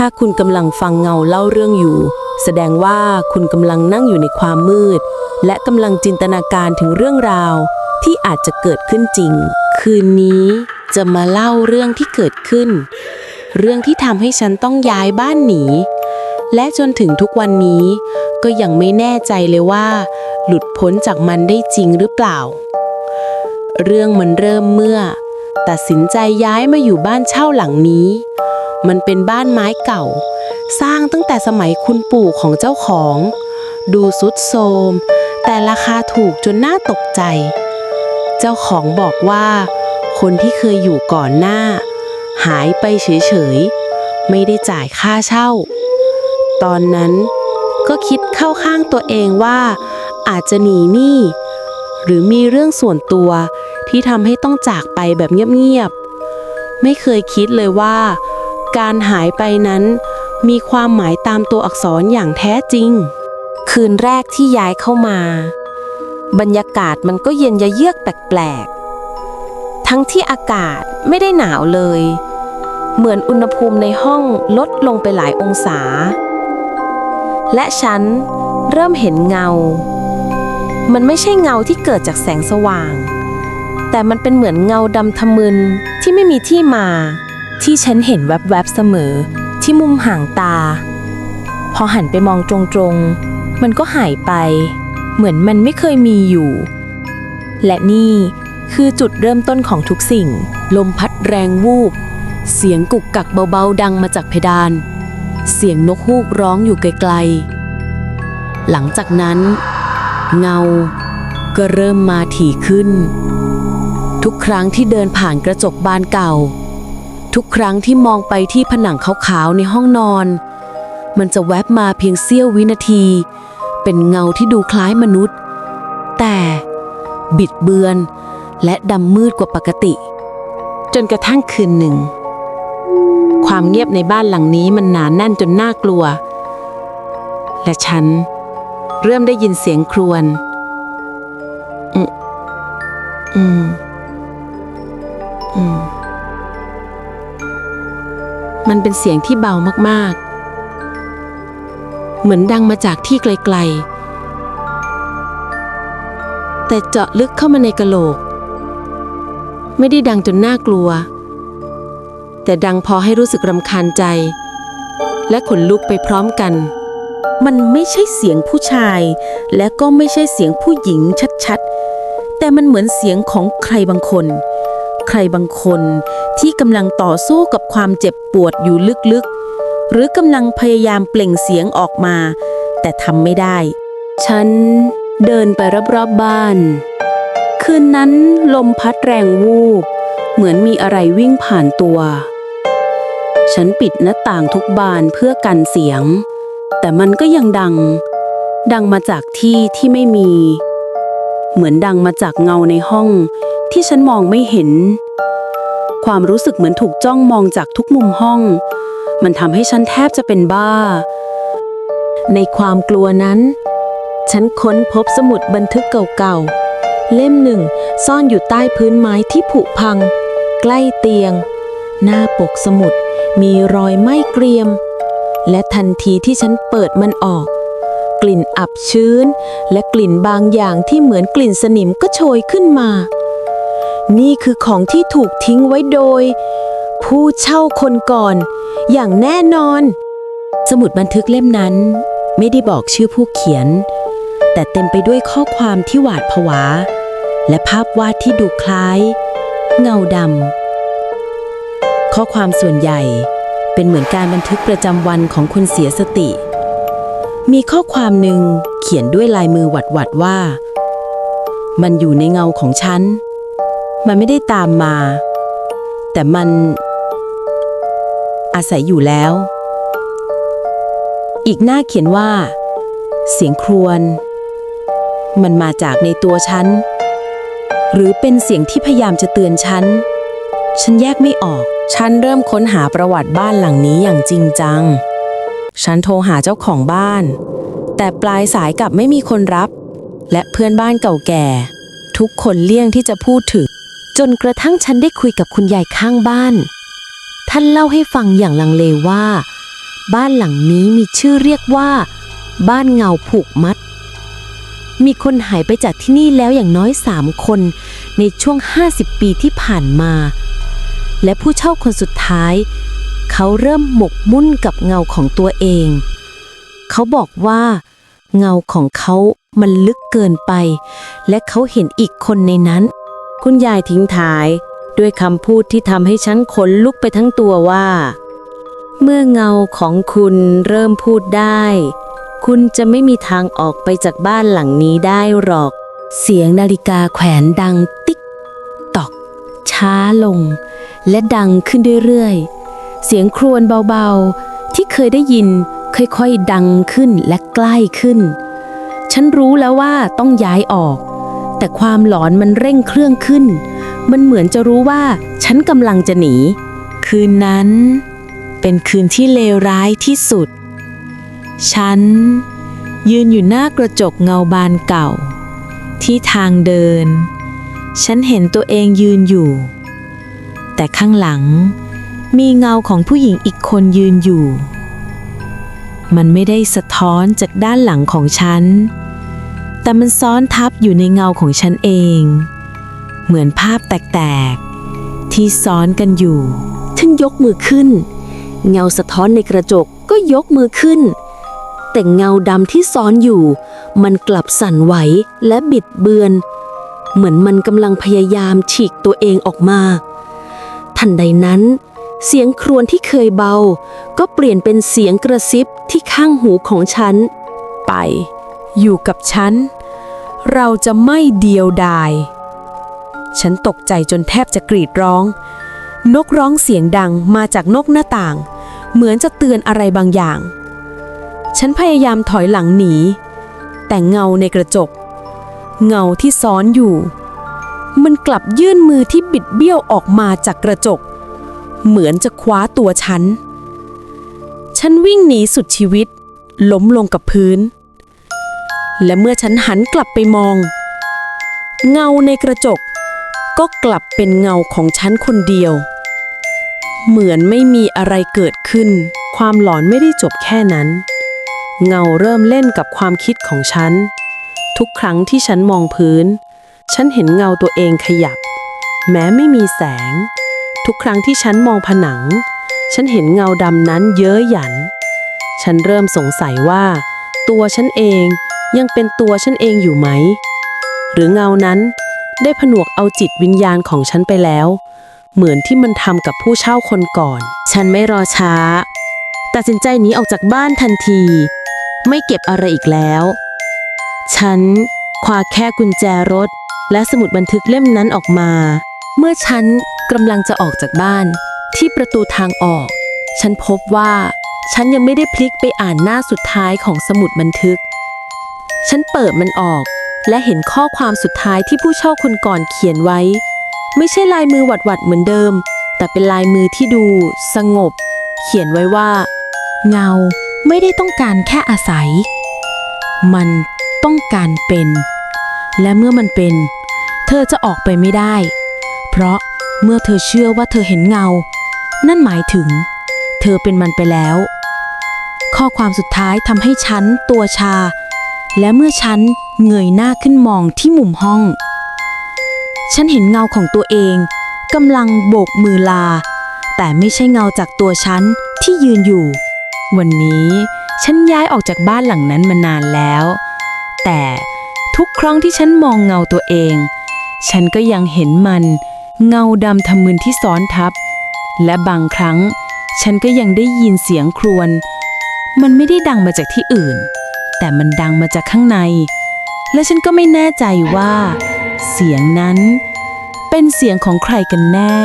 ถ้าคุณกำลังฟังเงาเล่าเรื่องอยู่ แสดงว่าคุณกำลังนั่งอยู่ในความมืด และกำลังจินตนาการถึงเรื่องราว ที่อาจจะเกิดขึ้นจริง คืนนี้จะมาเล่าเรื่องที่เกิดขึ้น เรื่องที่ทำให้ฉันต้องย้ายบ้านหนี และจนถึงทุกวันนี้ ก็ยังไม่แน่ใจเลยว่า หลุดพ้นจากมันได้จริงหรือเปล่า เรื่องมันเริ่มเมื่อ ตัดสินใจย้ายมาอยู่บ้านเช่าหลังนี้ มันเป็นบ้านไม้เก่า สร้างตั้งแต่สมัยคุณปู่ของเจ้าของ ดูสุดโทมแต่ราคาถูกจนน่าตกใจ เจ้าของบอกว่า คนที่เคยอยู่ก่อนหน้า หายไปเฉยๆ ไม่ได้จ่ายค่าเช่า ตอนนั้นก็คิดเข้าข้างตัวเองว่าอาจจะหนีหนี้หรือมีเรื่องส่วนตัวที่ทำให้ต้องจากไปแบบเงียบๆ ไม่เคยคิดเลยว่า การหายไปนั้น มีความหมายตามตัวอักษรอย่างแท้จริง คืนแรกที่ย้ายเข้ามา บรรยากาศมันก็เย็นยะเยือกแปลกๆ ทั้งที่อากาศไม่ได้หนาวเลย เหมือนอุณหภูมิในห้องลดลงไปหลายองศา และฉันเริ่มเห็นเงา มันไม่ใช่เงาที่เกิดจากแสงสว่าง แต่มันเป็นเหมือนเงาดำทะมึนที่ไม่มีที่มา ที่ฉันเห็นแวบๆเสมอที่มุมห่างตา พอหันไปมองตรงๆ มันก็หายไป เหมือนมันไม่เคยมีอยู่ และนี่คือจุดเริ่มต้นของทุกสิ่ง ลมพัดแรงวูบ เสียงกุกกักเบาๆดังมาจากเพดาน เสียงนกฮูกร้องอยู่ไกลๆ หลังจากนั้น เงาก็เริ่มมาถี่ขึ้น ทุกครั้งที่เดินผ่านกระจกบานเก่า ทุกครั้งที่มองไปที่ผนังขาวๆในห้องนอน มันจะแวบมาเพียงเสี้ยววินาที เป็นเงาที่ดูคล้ายมนุษย์ แต่บิดเบือนและดำมืดกว่าปกติ จนกระทั่งคืนหนึ่ง ความเงียบในบ้านหลังนี้มันหนานแน่นจนน่ากลัว และฉันเริ่มได้ยินเสียงครวญอืมอืม มันเป็นเสียงที่เบามากๆ เหมือนดังมาจากที่ไกลๆ แต่เจาะลึกเข้ามาในกะโหลก ไม่ได้ดังจนน่ากลัว แต่ดังพอให้รู้สึกรำคาญใจ และขนลุกไปพร้อมกัน มันไม่ใช่เสียงผู้ชาย และก็ไม่ใช่เสียงผู้หญิงชัดๆ แต่มันเหมือนเสียงของใครบางคน ใครบางคน ที่กำลังต่อสู้กับความเจ็บปวดอยู่ลึกๆ หรือกำลังพยายามเปล่งเสียงออกมา แต่ทำไม่ได้ ฉันเดินไปรอบๆบ้าน คืนนั้นลมพัดแรงวูบ เหมือนมีอะไรวิ่งผ่านตัว ฉันปิดหน้าต่างทุกบานเพื่อกันเสียง แต่มันก็ยังดัง ดังมาจากที่ที่ไม่มี เหมือนดังมาจากเงาในห้องที่ฉันมองไม่เห็น ความรู้สึกเหมือนถูกจ้องมองจากทุกมุมห้อง มันทำให้ฉันแทบจะเป็นบ้า ในความกลัวนั้น ฉันค้นพบสมุดบันทึกเก่าๆ เล่มหนึ่งซ่อนอยู่ใต้พื้นไม้ที่ผุพัง ใกล้เตียง หน้าปกสมุดมีรอยไหม้เกรียม และทันทีที่ฉันเปิดมันออก กลิ่นอับชื้น และกลิ่นบางอย่างที่เหมือนกลิ่นสนิมก็โชยขึ้นมา นี่คือของที่ถูกทิ้งไว้โดย ผู้เช่าคนก่อน อย่างแน่นอน สมุดบันทึกเล่มนั้น ไม่ได้บอกชื่อผู้เขียน แต่เต็มไปด้วยข้อความที่หวาดผวา และภาพวาดที่ดูคล้าย เงาดำข้อความส่วนใหญ่เป็นเหมือนการบันทึกประจำวันของคนเสียสติ มีข้อความหนึ่งเขียนด้วยลายมือหวัดๆว่า มันอยู่ในเงาของฉัน มันไม่ได้ตามมา แต่มันอาศัยอยู่แล้ว อีกหน้าเขียนว่า เสียงครวญมันมาจากในตัวฉัน หรือเป็นเสียงที่พยายามจะเตือนฉัน ฉันแยกไม่ออก ฉันเริ่มค้นหาประวัติบ้านหลังนี้อย่างจริงจัง ฉันโทรหาเจ้าของบ้าน แต่ปลายสายกลับไม่มีคนรับ และเพื่อนบ้านเก่าแก่ ทุกคนเลี่ยงที่จะพูดถึง จนกระทั่งฉันได้คุยกับคุณยายข้างบ้าน ท่านเล่าให้ฟังอย่างลังเลว่า บ้านหลังนี้มีชื่อเรียกว่า บ้านเงาผูกมัด มีคนหายไปจากที่นี่แล้วอย่างน้อยสามคน ในช่วง 50 ปีที่ผ่านมา และผู้เช่าคนสุดท้าย เขาเริ่มหมกมุ่นกับเงาของตัวเอง เขาบอกว่าเงาของเขามันลึกเกินไป และเขาเห็นอีกคนในนั้น คุณยายทิ้งท้าย ด้วยคำพูดที่ทำให้ฉันขนลุกไปทั้งตัวว่า เมื่อเงาของคุณเริ่มพูดได้ คุณจะไม่มีทางออกไปจากบ้านหลังนี้ได้หรอก เสียงนาฬิกาแขวนดังติ๊กตอก ช้าลง และดังขึ้นเรื่อยๆ เสียงครวญเบาๆ ที่เคยได้ยินค่อยๆ ดังขึ้นและใกล้ขึ้น ฉันรู้แล้วว่าต้องย้ายออก แต่ความหลอนมันเร่งเครื่องขึ้น มันเหมือนจะรู้ว่าฉันกำลังจะหนี คืนนั้นเป็นคืนที่เลวร้ายที่สุด ฉัน ยืนอยู่หน้ากระจกเงาบานเก่า ที่ทางเดิน ฉันเห็นตัวเองยืนอยู่ แต่ข้างหลังมีเงาของผู้หญิงอีกคนยืนอยู่ มันไม่ได้สะท้อนจากด้านหลังของฉัน แต่มันซ้อนทับอยู่ในเงาของฉันเอง เหมือนภาพแตกๆ ที่ซ้อนกันอยู่ฉันยกมือขึ้น เงาสะท้อนในกระจกก็ยกมือขึ้น แต่เงาดำที่ซ้อนอยู่ มันกลับสั่นไหวและบิดเบือน เหมือนมันกำลังพยายามฉีกตัวเองออกมา ทันใดนั้น เสียงครวญที่เคยเบา ก็เปลี่ยนเป็นเสียงกระซิบที่ข้างหูของฉัน ไป อยู่กับฉัน เราจะไม่เดียวดาย ฉันตกใจจนแทบจะกรีดร้อง นกร้องเสียงดังมาจากนกหน้าต่าง เหมือนจะเตือนอะไรบางอย่าง ฉันพยายามถอยหลังหนี แต่เงาในกระจก เงาที่ซ้อนอยู่ มันกลับยื่นมือที่บิดเบี้ยวออกมาจากกระจก เหมือนจะคว้าตัวฉัน ฉันวิ่งหนีสุดชีวิต ล้มลงกับพื้น และเมื่อฉันหันกลับไปมอง เงาในกระจก ก็กลับเป็นเงาของฉันคนเดียว เหมือนไม่มีอะไรเกิดขึ้น ความหลอนไม่ได้จบแค่นั้น เงาเริ่มเล่นกับความคิดของฉัน ทุกครั้งที่ฉันมองพื้น ฉันเห็นเงาตัวเองขยับ แม้ไม่มีแสง ทุกครั้งที่ฉันมองผนัง ฉันเห็นเงาดำนั้นเย้ยหยัน ฉันเริ่มสงสัยว่า ตัวฉันเอง ยังเป็นตัวฉันเองอยู่ไหม หรือเงานั้นได้ผนวกเอาจิตวิญญาณของฉันไปแล้ว เหมือนที่มันทำกับผู้เช่าคนก่อน ฉันไม่รอช้า ตัดสินใจหนีออกจากบ้านทันที ไม่เก็บอะไรอีกแล้ว ฉันคว้าแค่กุญแจรถ และสมุดบันทึกเล่มนั้นออกมา เมื่อฉันกำลังจะออกจากบ้าน ที่ประตูทางออก ฉันพบว่า ฉันยังไม่ได้พลิกไปอ่านหน้าสุดท้ายของสมุดบันทึก ฉันเปิดมันออก และเห็นข้อความสุดท้ายที่ผู้เช่าคนก่อนเขียนไว้ ไม่ใช่ลายมือหวัดๆเหมือนเดิม แต่เป็นลายมือที่ดู สงบ เขียนไว้ว่า เงาไม่ได้ต้องการแค่อาศัย มันต้องการเป็น และเมื่อมันเป็น เธอจะออกไปไม่ได้ เพราะเมื่อเธอเชื่อว่าเธอเห็นเงา นั่นหมายถึง เธอเป็นมันไปแล้ว ข้อความสุดท้ายทำให้ฉันตัวชา และเมื่อฉันเงยหน้าขึ้นมองที่มุมห้อง ฉันเห็นเงาของตัวเองกำลังโบกมือลา แต่ไม่ใช่เงาจากตัวฉันที่ยืนอยู่ วันนี้ฉันย้ายออกจากบ้านหลังนั้นมานานแล้ว แต่ทุกครั้งที่ฉันมองเงาตัวเอง ฉันก็ยังเห็นมัน เงาดำทำมึนที่ซ้อนทับ และบางครั้ง ฉันก็ยังได้ยินเสียงครวญมันไม่ได้ดังมาจากที่อื่น แต่มันดังมาจากข้างใน และฉันก็ไม่แน่ใจว่า เสียงนั้นเป็นเสียงของใครกันแน่